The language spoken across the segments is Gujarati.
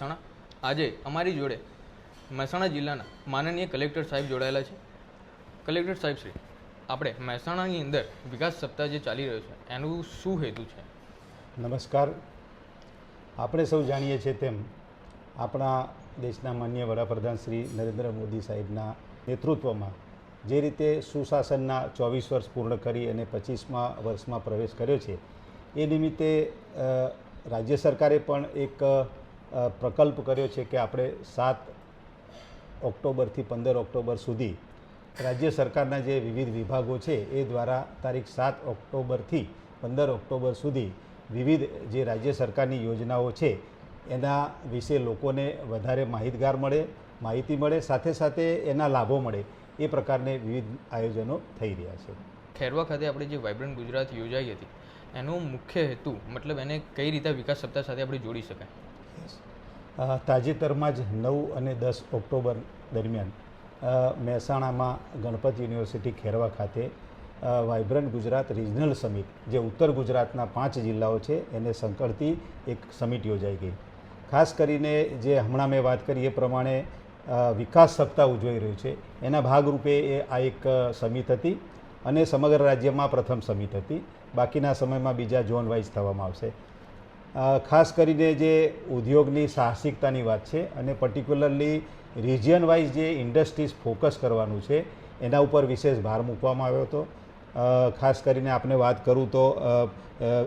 મહેસાણા. આજે અમારી જોડે મહેસાણા જિલ્લાના માનનીય કલેક્ટર સાહેબ જોડાયેલા છે. કલેક્ટર સાહેબ શ્રી, આપણે મહેસાણાની અંદર વિકાસ સપ્તાહ જે ચાલી રહ્યો છે, એનું શું હેતુ છે? નમસ્કાર. આપણે સૌ જાણીએ છીએ તેમ આપણા દેશના માન્ય વડાપ્રધાન શ્રી નરેન્દ્ર મોદી સાહેબના નેતૃત્વમાં જે રીતે સુશાસનના ચોવીસ વર્ષ પૂર્ણ કરી અને પચીસમા વર્ષમાં પ્રવેશ કર્યો છે, એ નિમિત્તે રાજ્ય સરકારે પણ એક પ્રકલ્પ કર્યો છે કે આપણે સાત ઓક્ટોબરથી પંદર ઓક્ટોબર સુધી રાજ્ય સરકારના જે વિવિધ વિભાગો છે, એ દ્વારા તારીખ સાત ઓક્ટોબરથી પંદર ઓક્ટોબર સુધી વિવિધ જે રાજ્ય સરકારની યોજનાઓ છે, એના વિશે લોકોને વધારે માહિતગાર મળે, માહિતી મળે, સાથે સાથે એના લાભો મળે, એ પ્રકારને વિવિધ આયોજનો થઈ રહ્યા છે. ખેરવા ખાતે આપણે જે વાઇબ્રન્ટ ગુજરાત યોજાઈ હતી, એનો મુખ્ય હેતુ, મતલબ એને કઈ રીતે વિકાસ સપ્તાહ સાથે આપણે જોડી શકાય? તાજેતરમાં જ નવ અને દસ ઓક્ટોબર દરમિયાન મહેસાણામાં ગણપત યુનિવર્સિટી ખેરવા ખાતે વાઇબ્રન્ટ ગુજરાત રિજનલ સમિટ, જે ઉત્તર ગુજરાતના પાંચ જિલ્લાઓ છે, એને સંકળતી એક સમિટ યોજાઈ ગઈ. ખાસ કરીને જે હમણાં મેં વાત કરી એ પ્રમાણે વિકાસ સપ્તાહ ઉજવાઈ રહ્યું છે. એના ભાગરૂપે એ આ એક સમિત હતી અને સમગ્ર રાજ્યમાં પ્રથમ સમિટ હતી. બાકીના સમયમાં બીજા ઝોન વાઇઝ થવામાં આવશે. ખાસ કરીને જે ઉદ્યોગની સાહસિકતાની વાત છે અને પર્ટિક્યુલરલી રિજિયન વાઇઝ જે ઇન્ડસ્ટ્રીઝ ફોકસ કરવાનું છે, એના ઉપર વિશેષ ભાર મૂકવામાં આવ્યો હતો. ખાસ કરીને આપણે વાત કરું તો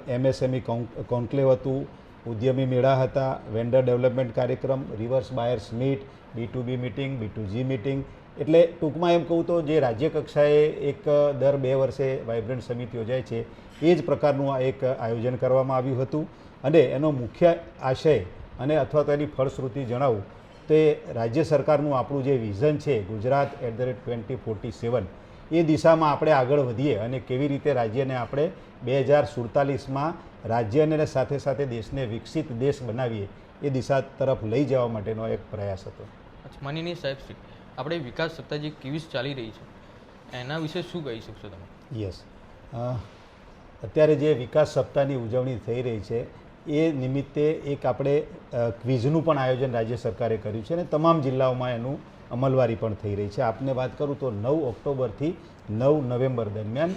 એમએસએમઈ કોન્ક્લેવ હતું, ઉદ્યમી મેળા હતા વેન્ડર ડેવલપમેન્ટ કાર્યક્રમ reverse buyers meet B to B meeting B to G meeting એટલે ટૂંકમાં એમ કહું તો જે રાજ્ય કક્ષાએ એક દર બે વર્ષે વાઇબ્રન્ટ સમિટ યોજાય છે, એ જ પ્રકારનું આ એક આયોજન કરવામાં આવ્યું હતું. અને એનો મુખ્ય આશય અને અથવા તો એની ફળશ્રુતિ જણાવું તે રાજ્ય સરકારનું આપણું જે વિઝન છે Gujarat at the rate twenty forty seven એ દિશામાં આપણે આગળ વધીએ અને કેવી રીતે રાજ્યને આપણે બે હજાર સુડતાલીસમાં રાજ્યને સાથે સાથે દેશને વિકસિત દેશ બનાવીએ એ દિશા તરફ લઈ જવા માટેનો એક પ્રયાસ હતો. માનીની સાહેબ આપણે વિકાસ સપ્તાહ જે કેવીસ ચાલી રહી છે. એના વિશે શું કહી શકશો તમે? યસ અત્યારે જે વિકાસ સપ્તાહની ઉજવણી થઈ રહી છે એ નિમિત્તે એક આપણે ક્વિઝનું પણ આયોજન રાજ્ય સરકારે કર્યું છે અને તમામ જિલ્લાઓમાં એનું અમલવારી પણ થઈ રહી છે. આપને વાત કરું તો નવ ઓક્ટોબરથી નવ નવેમ્બર દરમિયાન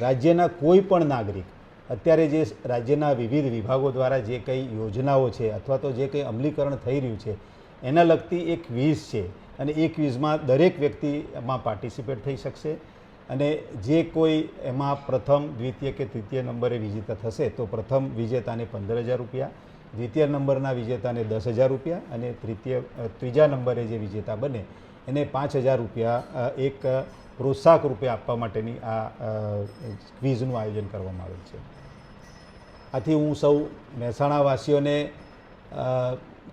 રાજ્યના કોઈ પણ નાગરિક, અત્યારે જે રાજ્યના વિવિધ વિભાગો દ્વારા જે કંઈ યોજનાઓ છે અથવા તો જે કંઈ અમલીકરણ થઈ રહ્યું છે, એના લગતી એક ક્વિઝ છે અને એ ક્વિઝમાં દરેક વ્યક્તિ એમાં પાર્ટિસિપેટ થઈ શકશે. અને જે કોઈ એમાં પ્રથમ, દ્વિતીય કે તૃતીય નંબરે વિજેતા થશે, તો પ્રથમ વિજેતાને પંદર હજાર રૂપિયા, દ્વિતીય નંબરના વિજેતાને દસ હજાર રૂપિયા અને તૃતીય ત્રીજા નંબરે જે વિજેતા બને, એને પાંચ હજાર રૂપિયા એક પ્રોત્સાહક રૂપે આપવા માટેની આ ક્વિઝનું આયોજન કરવામાં આવેલ છે. આથી હું સૌ મહેસાણાવાસીઓને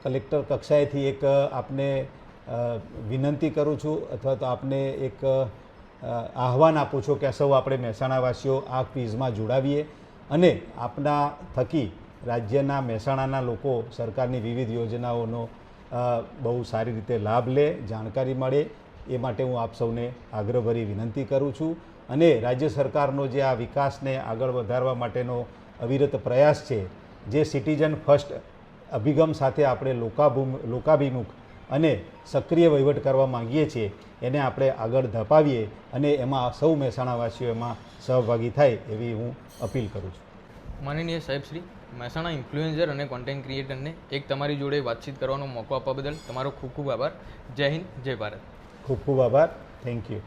કલેક્ટર કક્ષાએથી એક આપને વિનંતી કરું છું અથવા તો આપને એક આહવાન આપું છું કે સૌ આપણે મહેસાણાવાસીઓ આ ક્વિઝમાં જોડાવીએ અને આપના થકી રાજ્યના મહેસાણાના લોકો સરકારની વિવિધ યોજનાઓનો બહુ સારી રીતે લાભ લે, જાણકારી મળે, એ માટે હું આપ સૌને આગ્રહભરી વિનંતી કરું છું. અને રાજ્ય સરકારનો જે આ વિકાસને આગળ વધારવા માટેનો અવિરત પ્રયાસ છે, જે સિટીઝન ફર્સ્ટ અભિગમ સાથે આપણે લોકાભૂમ, લોકાભિમુખ અને સક્રિય વહીવટ કરવા માંગીએ છીએ એને આપણે આગળ ધપાવીએ અને એમાં સૌ મહેસાણાવાસીઓ એમાં સહભાગી થાય એવી હું અપીલ કરું છું. માનનીય સાહેબ શ્રી મહેસાણા ઇન્ફ્લુએન્સર અને કોન્ટેન્ટ ક્રિએટરને એક તમારી જોડે વાતચીત કરવાનો મોકો આપવા બદલ તમારો ખૂબ ખૂબ આભાર. જય હિન્દ જય ભારત. ખૂબ ખૂબ આભાર. Thank you